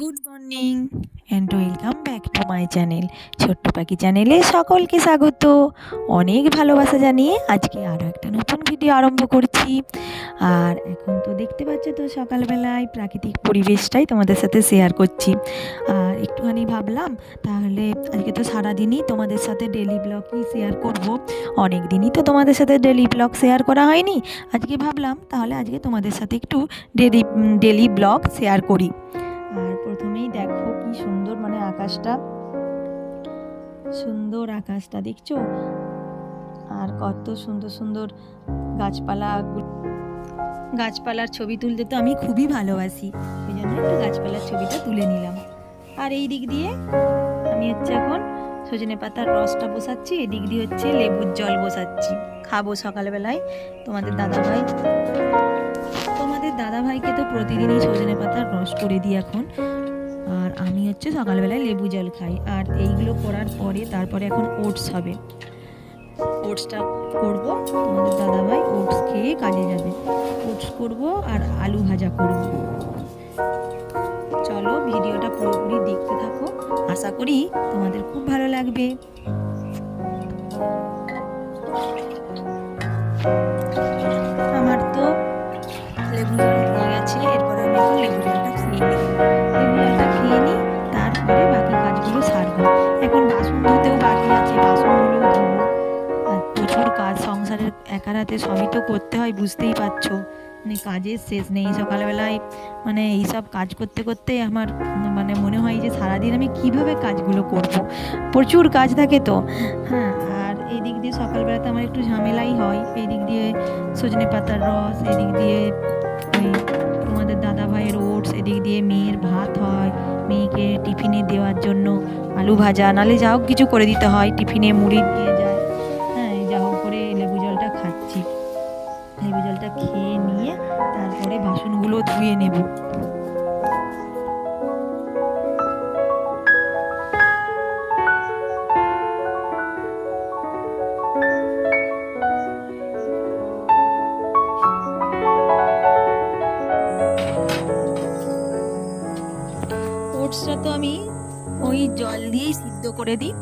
Good morning and welcome back to my channel ছোট্ট পাখি চ্যানেলে সকলকে স্বাগত। অনেক ভালোবাসা জানিয়ে আজকে আরও একটা নতুন ভিডিও আরম্ভ করছি। আর এখন তো দেখতে পাচ্ছ তো সকালবেলায় প্রাকৃতিক পরিবেশটাই তোমাদের সাথে শেয়ার করছি। আর একটুখানি ভাবলাম, তাহলে আজকে তো সারাদিনই তোমাদের সাথে ডেলি ব্লগই শেয়ার করব। অনেক দিনই তো তোমাদের সাথে ডেলি ব্লগ শেয়ার করা হয়নি। আজকে ভাবলাম, তাহলে আজকে তোমাদের সাথে একটু ডেলি ডেলি ব্লগ শেয়ার করি। প্রথমেই দেখো কি সুন্দর মানে আকাশটা। সুন্দর আকাশটা, দেখছ? আর কত সুন্দর সুন্দর গাছপালা গাছপালার ছবি তুলতে তো আমি খুবই ভালোবাসি। ওই জন্য একটু গাছপালার ছবিটা তুলে নিলাম। আর এই দিক দিয়ে আমি হচ্ছে এখন সজনে পাতার রসটা বসাচ্ছি এদিক দিয়ে হচ্ছে লেবুর জল বসাচ্ছি। খাব সকালবেলায়। তোমাদের দাদাভাই, তোমাদের দাদাভাইকে তো প্রতিদিনই সজনে পাতার রস করে দিই এখন। আর আমি হচ্ছে সকালবেলায় লেবু জল খাই। আর এইগুলো করার পরে তারপরে এখন ওটস হবে। ওটসটা করব। তোমাদের দাদাভাই ওটস খেয়ে কাজে যাবে। ওটস করব আর আলু ভাজা করব। চলো ভিডিওটা পুরোপুরি দেখতে থাকো। আশা করি তোমাদের খুব ভালো লাগবে। হাতে সবই তো করতে হয়, বুঝতেই পারছ। মানে কাজের শেষ নেই, সকালবেলায় মানে এইসব কাজ করতে করতে আমার মানে মনে হয় যে সারাদিন আমি কীভাবে কাজগুলো করব। প্রচুর কাজ থাকে তো। হ্যাঁ আর এই দিক দিয়ে সকালবেলাতে আমার একটু ঝামেলাই হয়। এই দিক দিয়ে সজনে পাতার রস এদিক দিয়ে তোমাদের দাদা ভাইয়ের ওটস এদিক দিয়ে মেয়ের ভাত হয় মেয়েকে টিফিনে দেওয়ার জন্য আলু ভাজা। নালে যা হোক কিছু করে দিতে হয়, টিফিনে মুড়ি দিয়ে যায় লেবু খেয়ে নিয়ে তারপরে বাসনগুলো ধুয়ে নেব। দিয়েই সিদ্ধ করে দিই।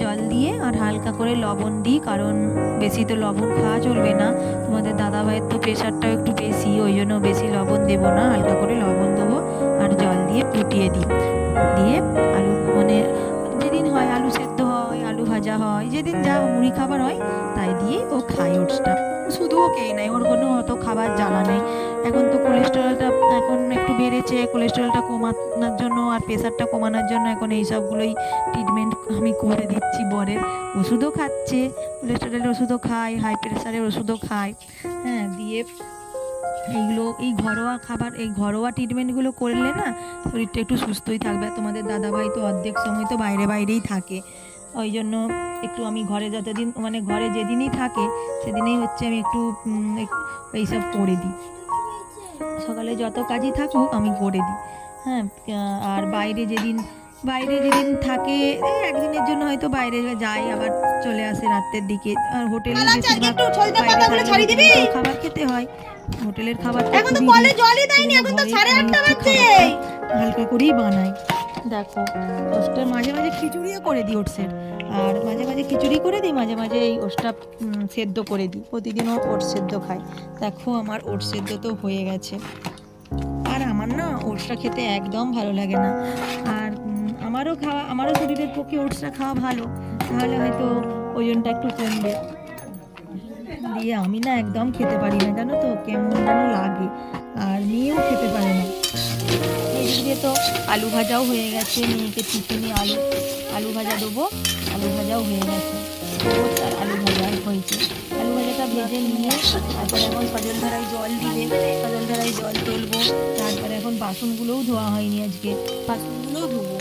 জল দিয়ে আর হালকা করে লবণ দিই, কারণ বেশি তো লবণ খাওয়া চলবে না। তোমাদের দাদা ভাইয়ের তো প্রেশারটাও একটু বেশি, ওই জন্য বেশি লবণ দেবো না, হালকা করে লবণ দেবো আর জল দিয়ে ফুটিয়ে দিই। দিয়ে আলু মানে যেদিন হয় আলু সেদ্ধ হয়, আলু ভাজা হয়, যেদিন যা মুড়ি খাবার হয়, তাই দিয়ে ও খায় ওটসটা। শুধু ও ওকেই নেয় ওর কোনো অত খাবার জ্বালা নেই। এখন তো কোলেস্টেরলটা এখন একটু বেড়েছে কোলেস্টেরলটা কমানোর জন্য আর প্রেশারটা কমানোর জন্য এখন এই সবগুলোই ট্রিটমেন্ট আমি করে দিচ্ছি বরের। ওষুধও খাচ্ছে কোলেস্টেরলের ওষুধও খায় হাই প্রেশারের ওষুধও খায় হ্যাঁ দিয়ে এইগুলো, এই ঘরোয়া খাবার, এই ঘরোয়া ট্রিটমেন্টগুলো করলে না শরীরটা একটু সুস্থই থাকবে। তোমাদের দাদাভাই তো অর্ধেক সময় তো বাইরে বাইরেই থাকে। ওই জন্য একটু আমি ঘরে যতদিন মানে ঘরে যেদিনই থাকে, সেদিনেই হচ্ছে আমি একটু এইসব করে দিই। সকালে যত কাজই থাকুক আমি করে দিই। হ্যাঁ আর বাইরে যেদিন বাইরে যেদিন থাকে এই একদিনের জন্য হয়তো বাইরে যাই আবার চলে আসে রাতের দিকে। আর হোটেলে খাবার খেতে হয়। হোটেলের খাবার এখন তো কলে জলই দেয়নি এখন তো সাড়ে আটটা হালকা করেই বানাই। দেখো মাঝে মাঝে খিচুড়িও করে দিই ওটসের। আর মাঝে মাঝে খিচুড়ি করে দিই, মাঝে মাঝে এই ওটসটা সেদ্ধ করে দিই। প্রতিদিনও ওট সেদ্ধ খাই। দেখো আমার ওট সেদ্ধ তো হয়ে গেছে। আর আমার না ওটসটা খেতে একদম ভালো লাগে না। আর আমারও খাওয়া, আমারও শরীরের পক্ষে ওটসটা খাওয়া ভালো। তাহলে হয়তো ওজনটা একটু কমবে। দিয়ে আমি না একদম খেতে পারি না, জানো তো? কেমন যেন লাগে। আর মেয়েও খেতে পারে না। এদিক তো আলু ভাজাও হয়ে গেছে, মেয়েকে টিফিনে আলু আলু ভাজা দেবো। আলু ভাজাও হয়ে গেছে। আর আলু ভাজা হয়েছে। আলু ভাজাটা ভেজে নিয়ে তারপরে এখন সজল ধারায় জল দিয়ে সজল ধারায় জল তুলবো তারপরে এখন বাসনগুলোও ধোয়া হয়নি আজকে। বাসনগুলোও ধোবো।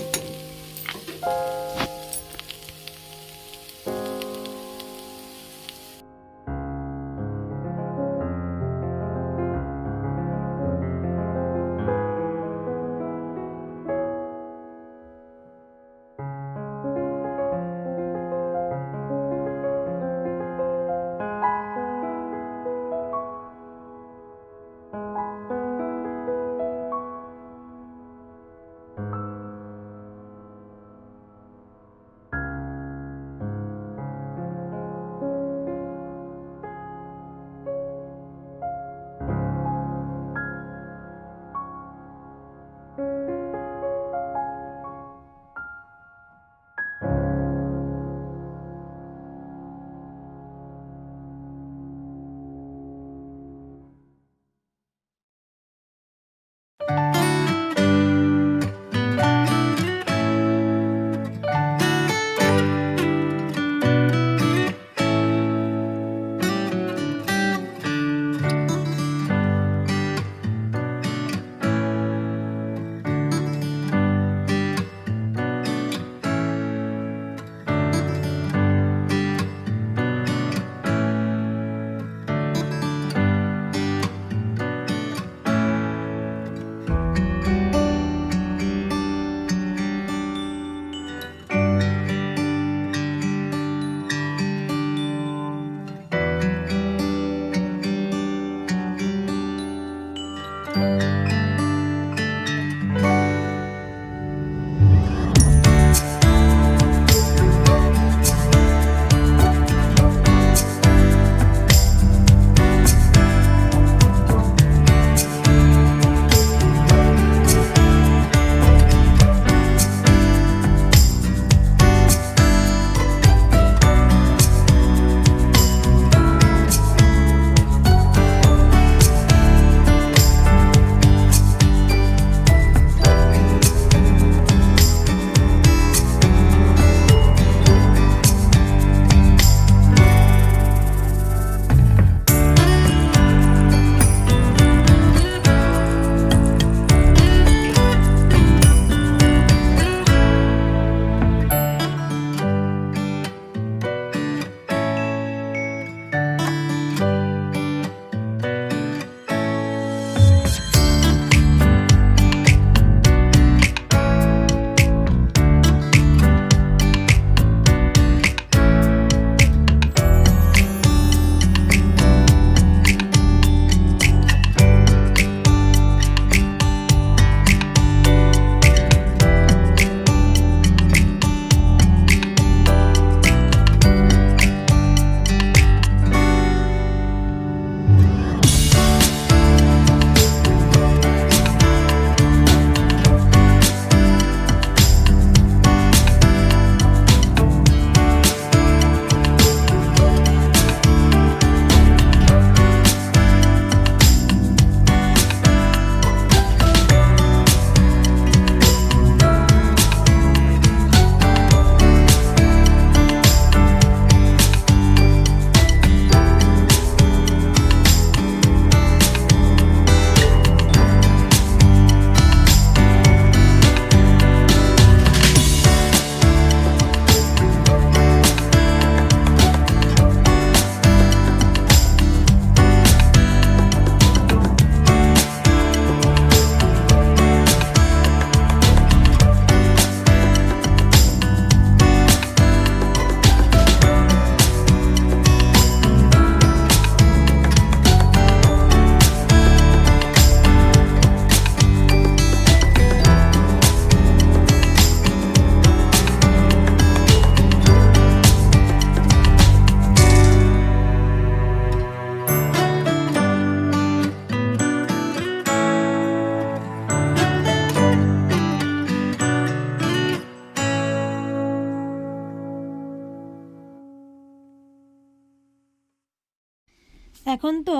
এখন তো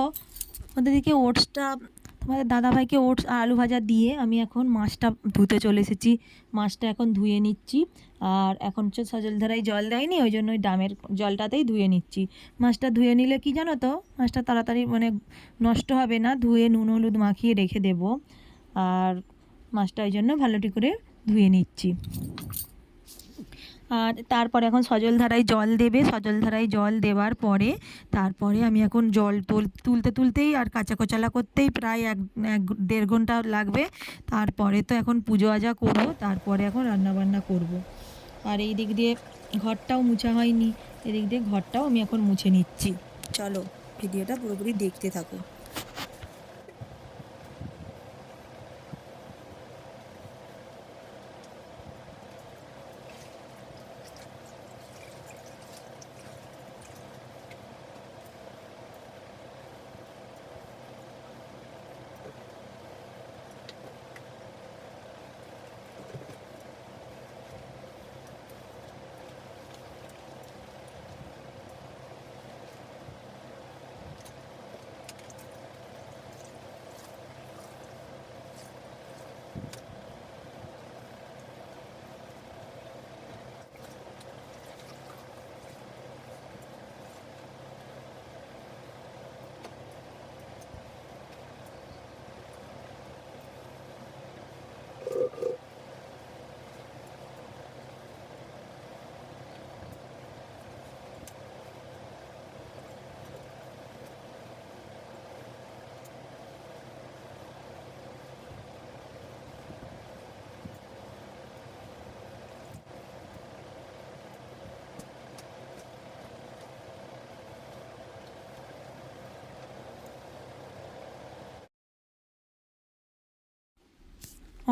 আমাদের দিকে ওটসটা তোমাদের দাদাভাইকে ওটস আর আলু ভাজা দিয়ে আমি এখন মাছটা ধুতে চলে এসেছি। মাছটা এখন ধুয়ে নিচ্ছি। আর এখন হচ্ছে সজল ধারায় জল দেয়নি, ওই জন্য ওই ডামের জলটাতেই ধুয়ে নিচ্ছি। মাছটা ধুয়ে নিলে কি জানো তো, মাছটা তাড়াতাড়ি মানে নষ্ট হবে না, ধুয়ে নুন হলুদ মাখিয়ে রেখে দেবো। আর মাছটা ওই জন্য ভালোটি করে ধুয়ে নিচ্ছি। আর তারপরে এখন সজল ধারায় জল দেবে। সজল ধারায় জল দেওয়ার পরে তারপরে আমি এখন জল তুল, তুলতে তুলতেই আর কাঁচা কোচালা করতেই প্রায় এক এক দেড় ঘণ্টা লাগবে। তারপরে তো এখন পুজো আজা করব, তারপরে এখন রান্না বান্না করব। আর এই দিক দিয়ে ঘরটাও মুছা হয়নি, এদিক দিয়ে ঘরটাও আমি এখন মুছে নিচ্ছি। চলো, ভিডিওটা পুরোপুরি দেখতে থাকো।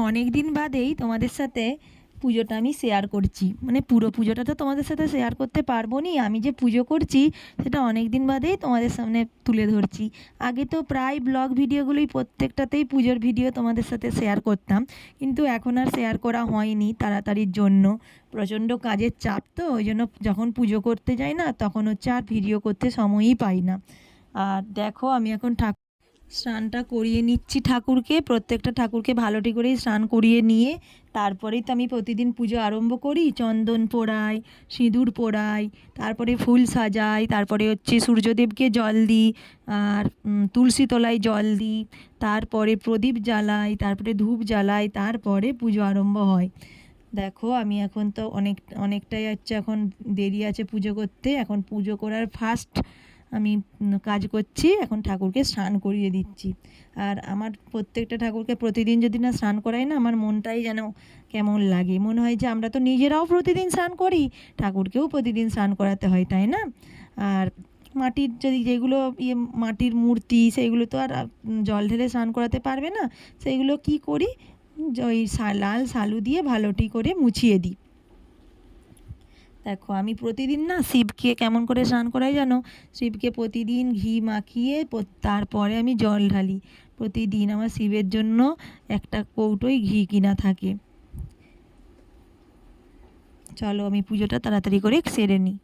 অনেক দিন বাদেই তোমাদের সাথে পুজোটা আমি শেয়ার করছি। মানে পুরো পুজোটা তো তোমাদের সাথে শেয়ার করতে পারব নি আমি যে পুজো করছি সেটা অনেক দিন বাদেই তোমাদের সামনে তুলে ধরছি। আগে তো প্রায় ব্লগ ভিডিওগুলোই প্রত্যেকটাতেই পুজোর ভিডিও তোমাদের সাথে শেয়ার করতাম, কিন্তু এখন আর শেয়ার করা হয়নি তাড়াতাড়ির জন্য। প্রচণ্ড কাজের চাপ তো, ওই জন্য যখন পুজো করতে যাই না, তখন হচ্ছে আর ভিডিও করতে সময়ই পাই না। আর দেখো আমি এখন ঠাকুর স্নানটা করিয়ে নিচ্ছি ঠাকুরকে, প্রত্যেকটা ঠাকুরকে ভালোটি করেই স্নান করিয়ে নিয়ে, তারপরেই তো আমি প্রতিদিন পুজো আরম্ভ করি। চন্দন পোড়াই, সিঁদুর পোড়াই, তারপরে ফুল সাজাই, তারপরে হচ্ছে সূর্যদেবকে জল দিই, আর তুলসী তলায় জল দিই, তারপরে প্রদীপ জ্বালাই, তারপরে ধূপ জ্বালাই, তারপরে পুজো আরম্ভ হয়। দেখো, আমি এখন তো অনেক, অনেকটাই হচ্ছে এখন দেরি আছে পুজো করতে। এখন পুজো করার ফার্স্ট আমি কাজ করছি, এখন ঠাকুরকে স্নান করিয়ে দিচ্ছি। আর আমার প্রত্যেকটা ঠাকুরকে প্রতিদিন যদি না স্নান করাই না, আমার মনটাই যেন কেমন লাগে। মনে হয় যে আমরা তো নিজেরাও প্রতিদিন স্নান করি, ঠাকুরকেও প্রতিদিন স্নান করাতে হয়, তাই না? আর মাটির যদি যেগুলো ইয়ে মাটির মূর্তি সেইগুলো তো আর জল ঢেলে স্নান করাতে পারবে না। সেইগুলো কি করি? ওই লাল সালু দিয়ে ভালোটি করে মুছিয়ে দিই। দেখো, আমি প্রতিদিন না শিবকে কেমন করে স্নান করাই জানো? শিবকে প্রতিদিন ঘি মাখিয়ে তারপরে আমি জল ঢালি। প্রতিদিন আমার শিবের জন্য একটা কৌটোই ঘি কিনা থাকে। চলো আমি পুজোটা তাড়াতাড়ি করে সেরে নিই।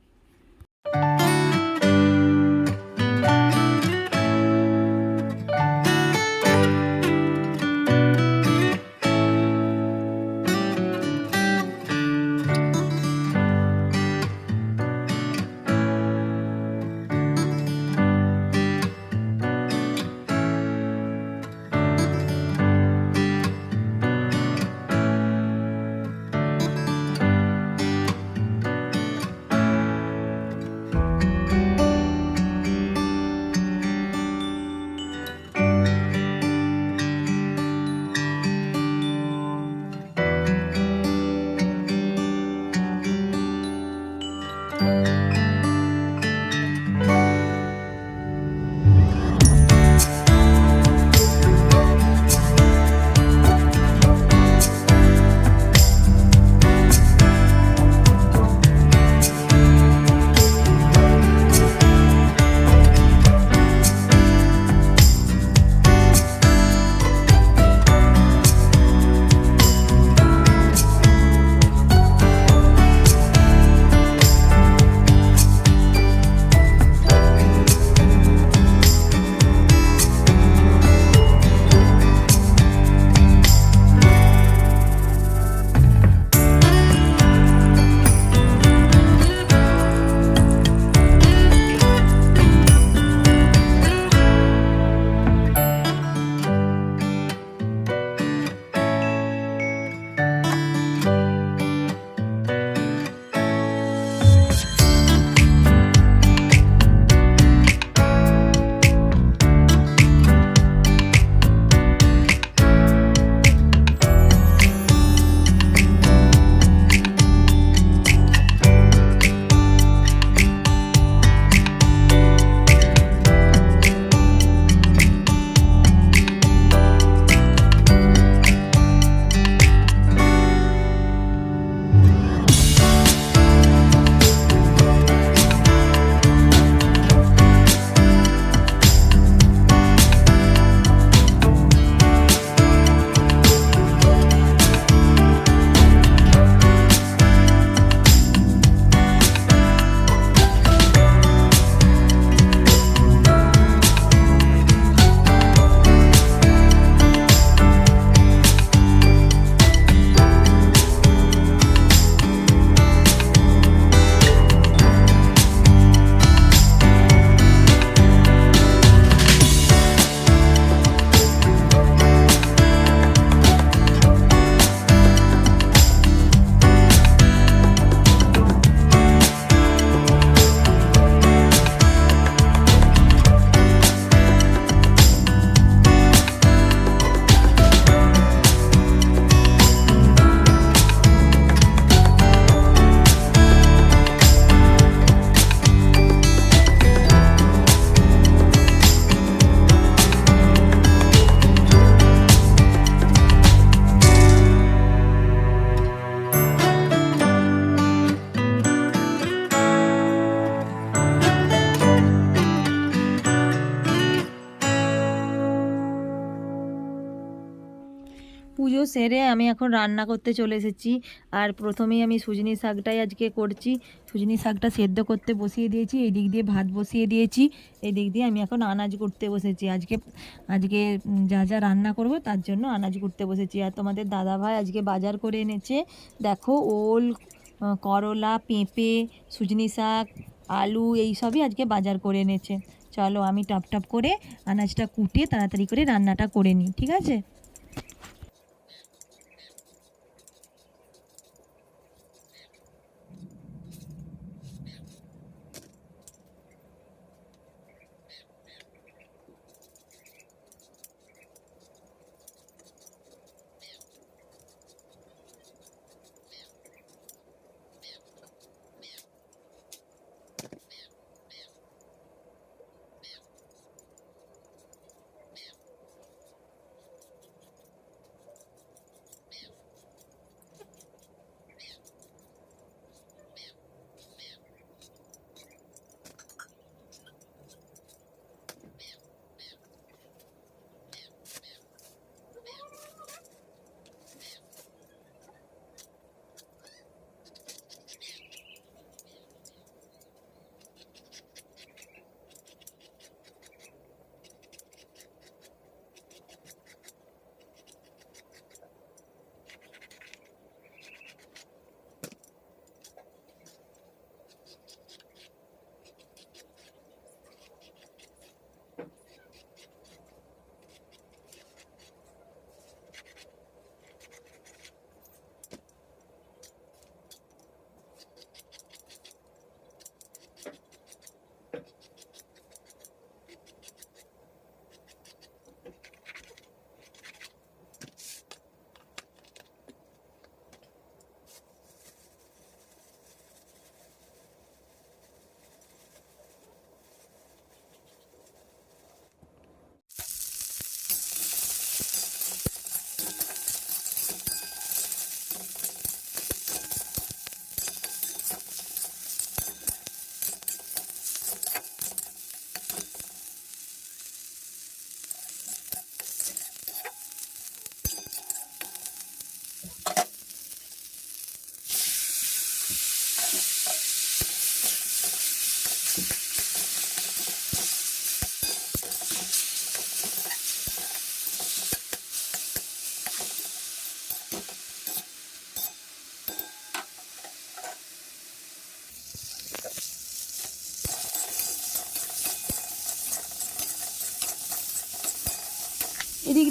সেরে আমি এখন রান্না করতে চলে এসেছি। আর প্রথমেই আমি সুজনি শাকটাই আজকে করছি। সুজনি শাকটা সেদ্ধ করতে বসিয়ে দিয়েছি এই দিক দিয়ে ভাত বসিয়ে দিয়েছি। এই দিক দিয়ে আমি এখন আনাজ করতে বসেছি। আজকে আজকে যা যা রান্না করব তার জন্য আনাজ করতে বসেছি। আর তোমাদের দাদা ভাই আজকে বাজার করে এনেছে। দেখো ওল করলা, পেঁপে, সুজনি শাক, আলু এই সবই আজকে বাজার করে এনেছে। চলো আমি টপ টপ করে আনাজটা কুটে তাড়াতাড়ি করে রান্নাটা করে নিই, ঠিক আছে?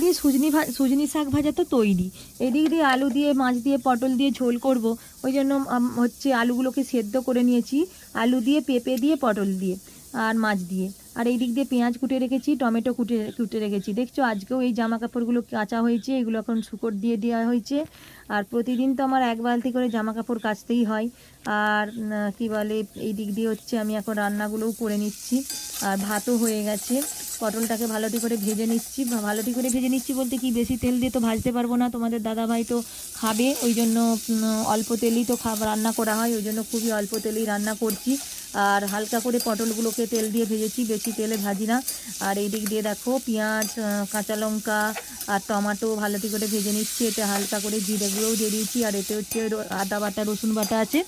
দিয়ে সুজনি ভা, সুজনি শাক ভাজা তো তৈরি। এদিক দিয়ে আলু দিয়ে, মাছ দিয়ে, পটল দিয়ে ঝোল করব। ওই জন্য হচ্ছে আলুগুলোকে সেদ্ধ করে নিয়েছি। আলু দিয়ে, পেঁপে দিয়ে, পটল দিয়ে আর মাছ দিয়ে। আর এই দিক দিয়ে পেঁয়াজ কুটে রেখেছি, টমেটো কুটে কুটে রেখেছি। দেখছ, আজকেও এই জামা কাপড়গুলো কাঁচা হয়েছে, এগুলো এখন শুকর দিয়ে দেওয়া হয়েছে। আর প্রতিদিন তো আমার এক বালতি করে জামা কাপড় কাচতেই হয়। আর কি বলে, এই দিক দিয়ে হচ্ছে আমি এখন রান্নাগুলোও করে নিচ্ছি। আর ভাতও হয়ে গেছে। পটলটাকে ভালোটি করে ভেজে নিচ্ছি। ভালোটি করে ভেজে নিচ্ছি বলতে কি, বেশি তেল দিয়ে তো ভাজতে পারব না। তোমাদের দাদা ভাই তো খাবে, ওই জন্য অল্প তেলই তো খাব, রান্না করা হয়, ওই জন্য খুবই অল্প তেলেই রান্না করছি। আর হালকা করে পটলগুলোকে তেল দিয়ে ভেজেছি, বেশি তেলে ভাজি না। আর এই দিক দিয়ে দেখো, পেঁয়াজ কাঁচা লঙ্কা আর টমাটো ভালো করে ভেজে নিচ্ছি। এটা হালকা করে জিরে গুঁড়োও দিয়ে দিয়েছি। আর এতে হচ্ছে আদা বাটা, রসুন বাটা আছে।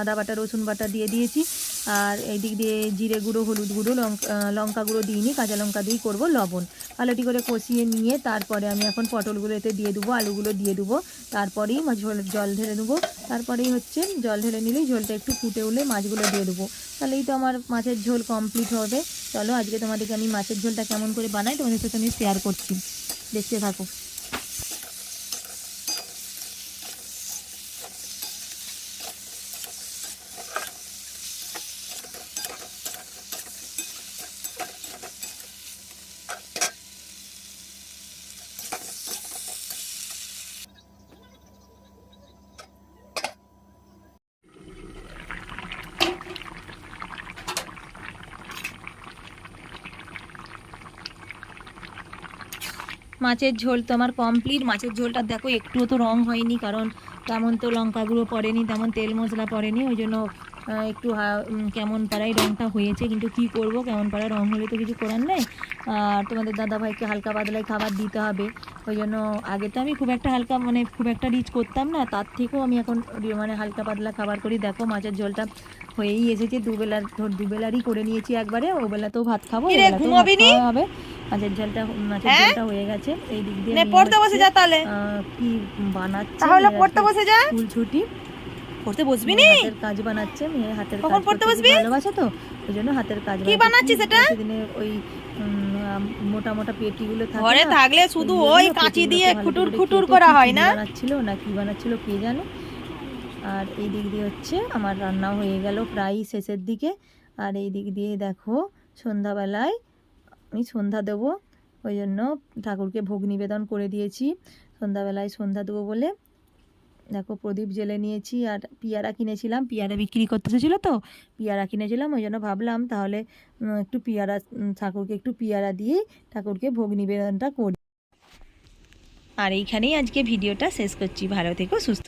আদা বাটা, রসুন বাটা দিয়ে দিয়েছি। আর এই দিক দিয়ে জিরে গুঁড়ো, হলুদ গুঁড়ো লঙ্কা লঙ্কা গুঁড়ো দিইনি, কাঁচা লঙ্কা দিয়েই করব লবণ। ভালোটি করে কষিয়ে নিয়ে তারপরে আমি এখন পটলগুলো এতে দিয়ে দেবো, আলুগুলো দিয়ে দেবো। তারপরেই ঝোল, জল ঢেলে দেবো। তারপরেই হচ্ছে জল ঢেলে নিলেই ঝোলটা একটু ফুটে উঠলে মাছগুলো দিয়ে দেবো। তাহলেই তো আমার মাছের ঝোল কমপ্লিট হবে। চলো আজকে তোমাদেরকে আমি মাছের ঝোলটা কেমন করে বানাই তোমাদের সাথে আমি শেয়ার করছি। দেখতে থাকো। মাছের ঝোল তো আমার কমপ্লিট মাছের ঝোলটা দেখো, একটুও তো রং হয়নি, কারণ তেমন তো লঙ্কা গুঁড়ো পড়েনি, তেমন তেল মশলা পড়েনি, ওই জন্য একটু কেমন পাড়ায় রঙটা হয়েছে, কিন্তু কি করব, কেমন পাড়ায় রঙ হলে তো কিছু করার নেই। আর তোমাদের দাদাভাইকে হালকা পাতলায় খাবার দিতে হবে, ওই জন্য আগে তো আমি খুব একটা হালকা মানে খুব একটা রিচ করতাম না, তার থেকেও আমি এখন মানে হালকা পাতলা খাবার করি। দেখো, মাছের ঝোলটা হয়েই এসেছে দুবেলার ধর দুবেলারই করে নিয়েছি একবারে ওবেলা তো ভাত খাব? হবে। মাছের ঝোলটা মাছের হ্যাঁ? ঝোলটা হয়ে গেছে এই দিক দিয়ে নে পড়তে বসে যা তাহলে। কি বানাচ্ছে? তাহলে পড়তে বসে যা। স্কুল ছুটি। পড়তে বসবি নি? হাতের কাজ বানাচ্ছে মেয়ে হাতের কখন কাজ পড়তে বসবি? ভালোবাসে তো ওই জন্য হাতের কাজ কি বানাচ্ছিস এটা? সেদিনে ওই মোটা মোটা পেটিগুলো থাকে ঘরে থাকলে শুধু ওই কাঁচি দিয়ে খুটুর খুটুর করা হয় না? বানাচ্ছিল না কি বানাচ্ছিল কে জানে? আর এই দিক দিয়ে হচ্ছে আমার রান্না হয়ে গেল প্রায় শেষের দিকে। আর এই দিক দিয়ে দেখো সন্ধ্যাবেলায় আমি সন্ধ্যা দেবো, ওই জন্য ঠাকুরকে ভোগ নিবেদন করে দিয়েছি। সন্ধ্যাবেলায় সন্ধ্যা দেবো বলে দেখো প্রদীপ জেলে নিয়েছি আর পিয়ারা কিনেছিলাম। পিয়ারা বিক্রি করতে এসেছিল তো, পিয়ারা কিনেছিলাম, ওই জন্য ভাবলাম তাহলে একটু পিয়ারা ঠাকুরকে একটু পিয়ারা দিয়ে ঠাকুরকে ভোগ নিবেদনটা করি। আর এইখানেই আজকে ভিডিওটা শেষ করছি। ভালো থেকো, সুস্থ